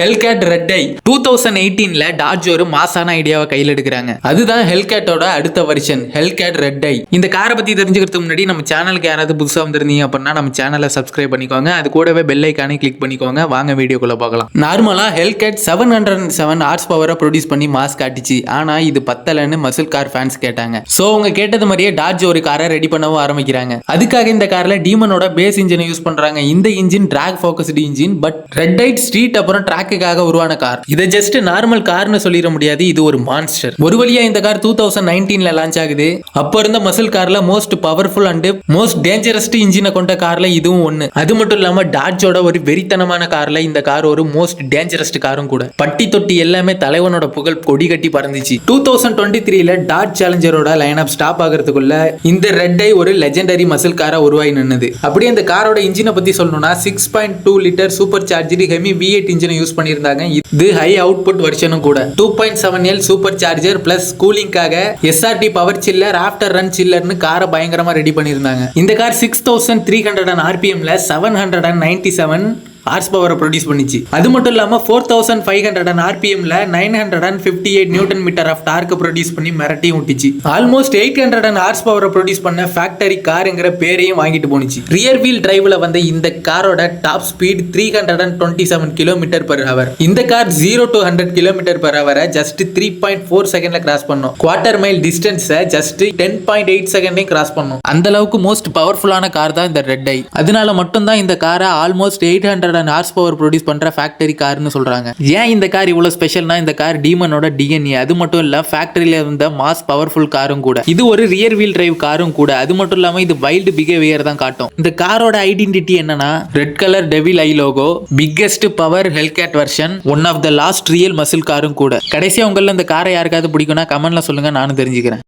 Hellcat red eye two thousand எயிட்டீன்ல Doge ஒரு மாசான ஐடியாவை கையில் எடுக்கிறாங்க அதுதான் ஹெல்கேட்டோட அடுத்த வெர்ஷன் ஹெல்கேட் ரெட் ஐ இந்த காரை பத்தி தெரிஞ்சுக்கிறதுக்கு முன்னாடி நம்ம சேனலுக்கு யாராவது புதுசாக வந்திருந்தீங்க அப்படின்னா நம்ம சேனலை சப்ஸ்கிரைப் பண்ணிக்கோங்க. அது கூடவே பெல் ஐக்கானே கிளிக் பண்ணிக்கோங்க. வாங்க வீடியோக்குள்ள பார்க்கலாம் நார்மலா Hellcat seven hundred seven horse பவரை ப்ரொடியூஸ் பண்ணி மாஸ் காட்டுச்சு. ஆனா இது பத்தலன்னு மசில் கார் ஃபேன்ஸ் கேட்டாங்க. ஸோ அவங்க கேட்டது மாதிரியே டார்ஜ் ஒரு காரை ரெடி பண்ணவும் ஆரம்பிக்கிறாங்க. அதுக்காக இந்த கார்ல டீமனோட பேஸ் இன்ஜினை யூஸ் பண்றாங்க. இந்த engine track focused engine but red eye street அப்புறம் ட்ராக்குக்காக உருவான கார் இதை ஜஸ்ட் நார்மல் கார்னு சொல்லிட முடியாது இது ஒரு மான்ஸ்டர் ஒரு வழியா இந்த கார் டூ தௌசண்ட் நைன்டீன்ல லான்ச் ஆகுது. அப்ப இருந்த மசில் கார்ல most powerful and most dangerousest இன்ஜினை கொண்ட கார்ல இதுவும் ஒண்ணு. அது மட்டும் இல்லாம டாட்ஜோட ஒரு வெறித்தனமான கார்ல இந்த கார் ஒரு மோஸ்ட் டேஞ்சரஸ்ட் காரும் கூட. பட்டி தொட்டி எல்லாமே தலைவனோட புகழ் கொடி கட்டி பறந்துச்சு. டூ தௌசண்ட் டுவெண்ட்டி த்ரீல டாட் சேலஞ்சரோட லைன் அப் ஸ்டாப் ஆகிறதுக்குள்ள இந்த ரெட் ஐ ஒரு லெஜெண்டரி மசில் காரா உருவாகி நின்னுது. அப்படியே இந்த காரோட இன்ஜினை பத்தி சொல்லணும்னா six point two litre supercharger Hemi V eight இன்ஜினை யூஸ் பண்ணியிருந்தாங்க. இது ஹை அவுட்புட் வெர்ஷனும் கூட. Two point seven L supercharger plus கூலிங்காக SRT power chiller after run சில்லர்னு காரை பயங்கரமா ரெடி பண்ணியிருந்தாங்க. இந்த car six thousand three hundred and ஆர்பிஎம்ல seven hundred and ninety seven horse power produce பண்ணிச்சு. அது மட்டும் இல்லாம four thousand five hundred and ஆர்பிஎம்ல nine hundred and fifty eight newton metre of டார்க்கை produce பண்ணி மிரட்டியும் விட்டுச்சு. Almost eight hundred and horse பவரை produce பண்ண factory காருங்கிற பேரையும் வாங்கிட்டு போனுச்சு ரியர் வீல் டிரைவ்ல வந்த இந்த காரோட top speed three hundred and twenty seven kilometre per hour இந்த car zero to hundred kilometre per ஹவரை just three point four செகண்ட்ல கிராஸ் பண்ணும். குவார்டர் மைல் டிஸ்டன்ஸை ஜஸ்ட் டென் பாயிண்ட் எயிட் செகண்டையும் கிராஸ் பண்ணும். அந்த அளவுக்கு மோஸ்ட் பவர்ஃபுல்லான கார் தான் இந்த ரெட் ஐ அதனால மட்டும்தான் இந்த காரை almost eight hundred and horse power produce பண்ற ஃபேக்டரி கார்னு சொல்றாங்க. ஏன் இந்த கார் இவ்வளவு ஸ்பெஷல்னா இந்த கார் டீமனோட டிஎன்ஏ அது மட்டும் இல்ல ஃபேக்டரியில இருந்த மாஸ் பவர்ஃபுல் காரும் கூட. இது ஒரு ரியர் வீல் டிரைவ் காரும் கூட. அது மட்டும் இல்லாம இது வைல்டு பிஹேவியர் தான் காட்டும். இந்த காரோட ஐடென்டிட்டி என்னன்னா red colour devil eye logo biggest power Hellcat version one of the last real muscle காரும் கூட. கடைசியா உங்களில் இந்த காரை யாருக்காவது பிடிக்கும்னா கமெண்ட்ல சொல்லுங்க நானும் தெரிஞ்சுக்கிறேன்.